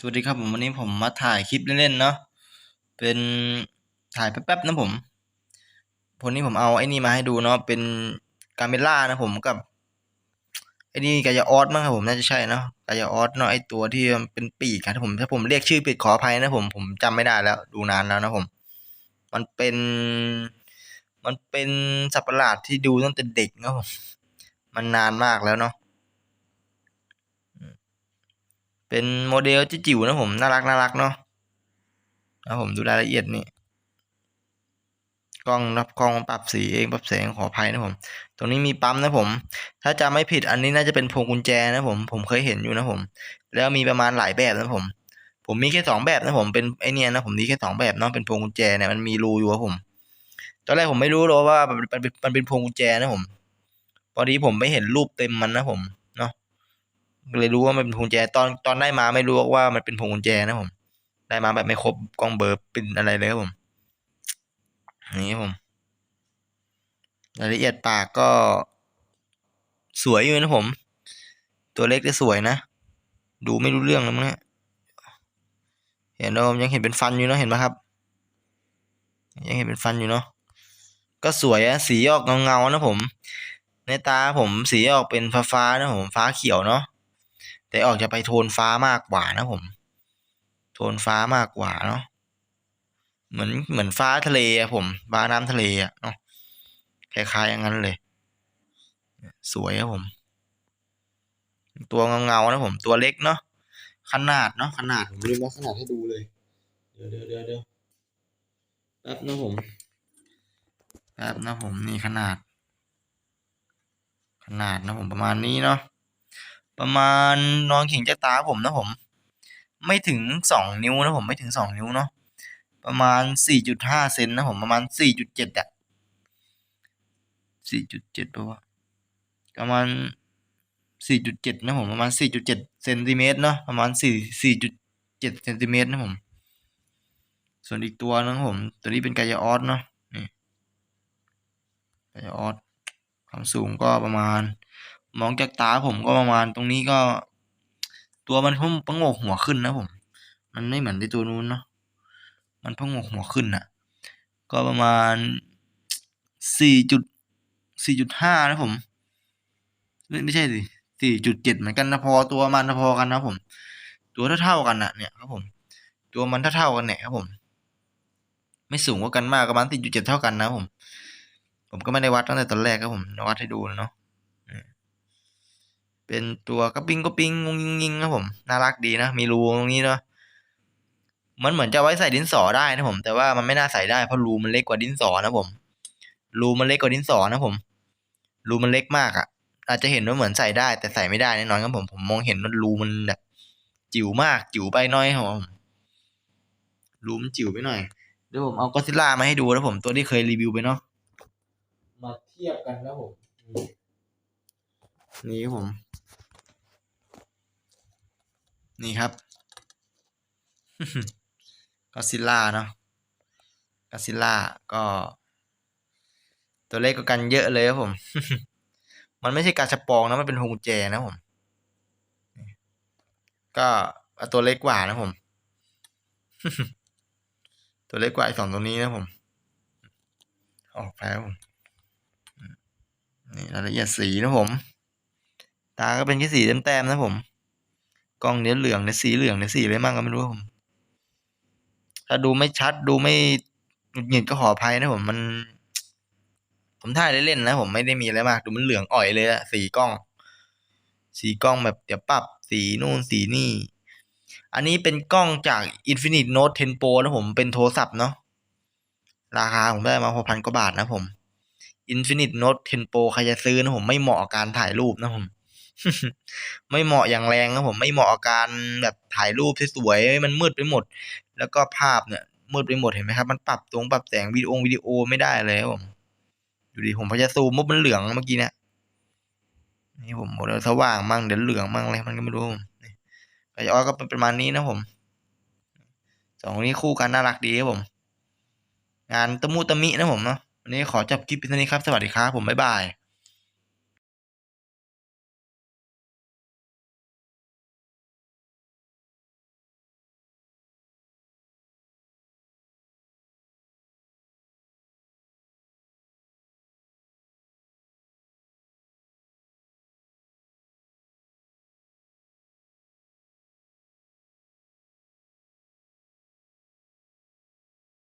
สวัสดีครับผมวันนี้ผมมาถ่ายคลิปเล่นๆเนาะเป็นถ่ายแป๊บๆนะผมวันนี้ผมเอาไอ้นี่มาให้ดูเนาะเป็นกาเมล่านะผมกับไอ้นี่กายาออสมั้งครับผมน่าจะใช่เนาะกายาออสเนาะไอ้ตัวที่เป็นปีกครับผมถ้าผมเรียกชื่อผิดขออภัยนะผมผมจำไม่ได้แล้ว ดูนานแล้วนะผม มันเป็น มันเป็นสัตว์ประหลาดที่ดูตั้งแต่เด็กนะผมมันนานมากแล้วเนาะ เป็นโมเดลจิ๋วนะผม น่ารักน่ารักเนาะนะผมดูรายละเอียดนี่กล้องรับกล้องปรับสีเองปรับแสงขออภัยนะผม ตรงนี้มีปั๊มนะผม ถ้าจำไม่ผิดอันนี้น่าจะเป็นพวงกุญแจนะผม ผมเคยเห็นอยู่นะผม แล้วมีประมาณหลายแบบนะผม ผมมีแค่สองแบบนะผม เป็นไอเนี้ยนะผมมีแค่สองแบบเนาะ เป็นพวงกุญแจเนี่ยมันมีรูอยู่ครับผม ตอนแรกผมไม่รู้หรอกว่ามันมันเป็นมันเป็นพวงกุญแจนะผม พอดีผมไม่เห็นรูปเต็มมันนะผม เลยรู้ว่ามันเป็นพวงกุญแจตอนตอนได้มาไม่รู้ว่ามันเป็นพวงกุญแจนะผมได้มาแบบไม่ครบกล้องเบอร์ปินอะไรเลยครับผมนี่ผมรายละเอียดปากก็ สวยอยู่นะผม ตัวเล็กแต่สวยนะ ดูไม่รู้เรื่องแล้วมั้งเนี่ยเห็นเรายังเห็นเป็นฟันอยู่เนาะเห็นไหมครับ ยังเห็นเป็นฟันอยู่เนาะก็สวยอะสีออกเงาๆนะผม ในตาผมสีออกเป็นฟ้าๆนะผมฟ้าเขียวเนาะ แต่ออกจะไปโทนฟ้ามากกว่านะผม โทนฟ้ามากกว่าเนาะเหมือนเหมือนฟ้าทะเลอะผมฟ้าน้ำทะเลอะเนาะคล้ายๆอย่างนั้นเลย สวยครับผม ตัวเงาๆนะผม ตัวเล็กเนาะขนาดเนาะขนาดผมลืมว่าขนาดให้ดูเลย เดี๋ยวเดี๋ยวเดี๋ยวเดี๋ยวแป๊บนะผมแป๊บนะผมนี่ขนาด ขนาดนะผมประมาณนี้เนาะ ประมาณนอนเขิงจากตาผมนะผม ไม่ถึงสองนิ้วนะผมไม่ถึงสองนิ้วเนาะประมาณสี่จุดห้าเซนนะผมประมาณสี่จุดเจ็ดอะสี่จุดเจ็ดปะวะประมาณสี่จุดเจ็ดนะผมประมาณสี่จุดเจ็ดเซนติเมตรเนาะประมาณสี่สี่จุดเจ็ดเซนติเมตรนะผม ส่วนอีกตัวนึงผม ตัวนี้เป็นกายออสเนาะนี่กายออสความสูงก็ประมาณ มองจากตาผมก็ประมาณตรงนี้ก็ ตัวมันเพิ่งพงกหัวขึ้นนะผม มันไม่เหมือนในตัวนู้นเนาะมันพงกหัวขึ้นอะก็ประมาณสี่จุดสี่จุดห้านะผม ไม่ไม่ใช่สิสี่จุดเจ็ดเหมือนกันนะพอตัวมันพอกันนะผม ตัวเท่าเท่ากันนะเนี่ยครับผม ตัวมันเท่าเท่ากันเนี่ยครับผม ไม่สูงกว่ากันมากประมาณสี่จุดเจ็ดเท่ากันนะผม ผมก็ไม่ได้วัดตั้งแต่ตอนแรกครับผมวัดให้ดูเนาะ เป็นตัวกระปิงกระปิงงงยิงยิงนะผมน่ารักดีนะมีรูตรงนี้เนาะมันเหมือนจะไว้ใส่ดินสอได้นะผม แต่ว่ามันไม่น่าใส่ได้เพราะรูมันเล็กกว่าดินสอนะผมรูมันเล็กกว่าดินสอนะผมรูมันเล็กมากอะ่ะ อาจจะเห็นว่าเหมือนใส่ได้ แต่ใส่ไม่ได้แน่นอนครับผมผมมองเห็นว่ารูมันแบบจิ๋วมากจิ๋วไปหน้อยครับผมรูมันจิ๋วไปหน่อยเดี๋ยวผมเอาก็ซิล่ามาให้ดูนะผมตัวที่เคยรีวิวไปเนาะมาเทียบกันนะผม นี่ครับผม นี่ครับก็ซิลล่าเนาะก็ซิลล่าก็ ตัวเล็กกว่ากันเยอะเลยครับผม มันไม่ใช่การชปองนะ มันเป็นฮงแจนะผม ก็ตัวเล็กกว่านะผม ตัวเล็กกว่าไอ้สองตัวนี้นะผม ออกไปครับผมนี่รายละเอียดสีนะผม ตาก็เป็นแค่สีแต้มๆนะผม กล้องเนี้ยเหลืองเนี่ยสีเหลืองเนี่ยสีอะไรมั่งก็ไม่รู้ผม ถ้าดูไม่ชัดดูไม่หงิดก็ขออภัยนะผมมัน ผมถ่ายเล่นๆนะผมไม่ได้มีอะไรมากดูมันเหลืองอ่อยเลยอะสีกล้อง สีกล้องแบบเดี๋ยวปรับสีนู่นสีนี่ อันนี้เป็นกล้องจาก Infinite Note 10 Pro นะผมเป็นโทรศัพท์เนาะราคาผมได้มาหกพันกว่าบาทนะผม Infinite Note 10 Pro ใครจะซื้อนะผมไม่เหมาะกับการถ่ายรูปนะผม ไม่เหมาะอย่างแรงนะผมไม่เหมาะกับการแบบถ่ายรูปสวยๆมันมืดไปหมด แล้วก็ภาพเนี่ยมืดไปหมดเห็นไหมครับ มันปรับตรงปรับแสงวิดีโอวิดีโอไม่ได้เลยครับผมดูดิผมพยายามซูมมุบมันเหลืองเมื่อกี้เนี่ยนี่ผมบอกแล้วสว่างมั่งเดี๋ยวเหลืองมั่งอะไรมันก็ไม่รู้ผมนี่ก็จะออก็เป็นประมาณนี้นะผมสองนี้คู่กันน่ารักดีครับผม งานตะมูตะมินะผมเนาะวันนี้ขอจบคลิปเพียงเท่านี้ครับ สวัสดีครับผมบ๊ายบาย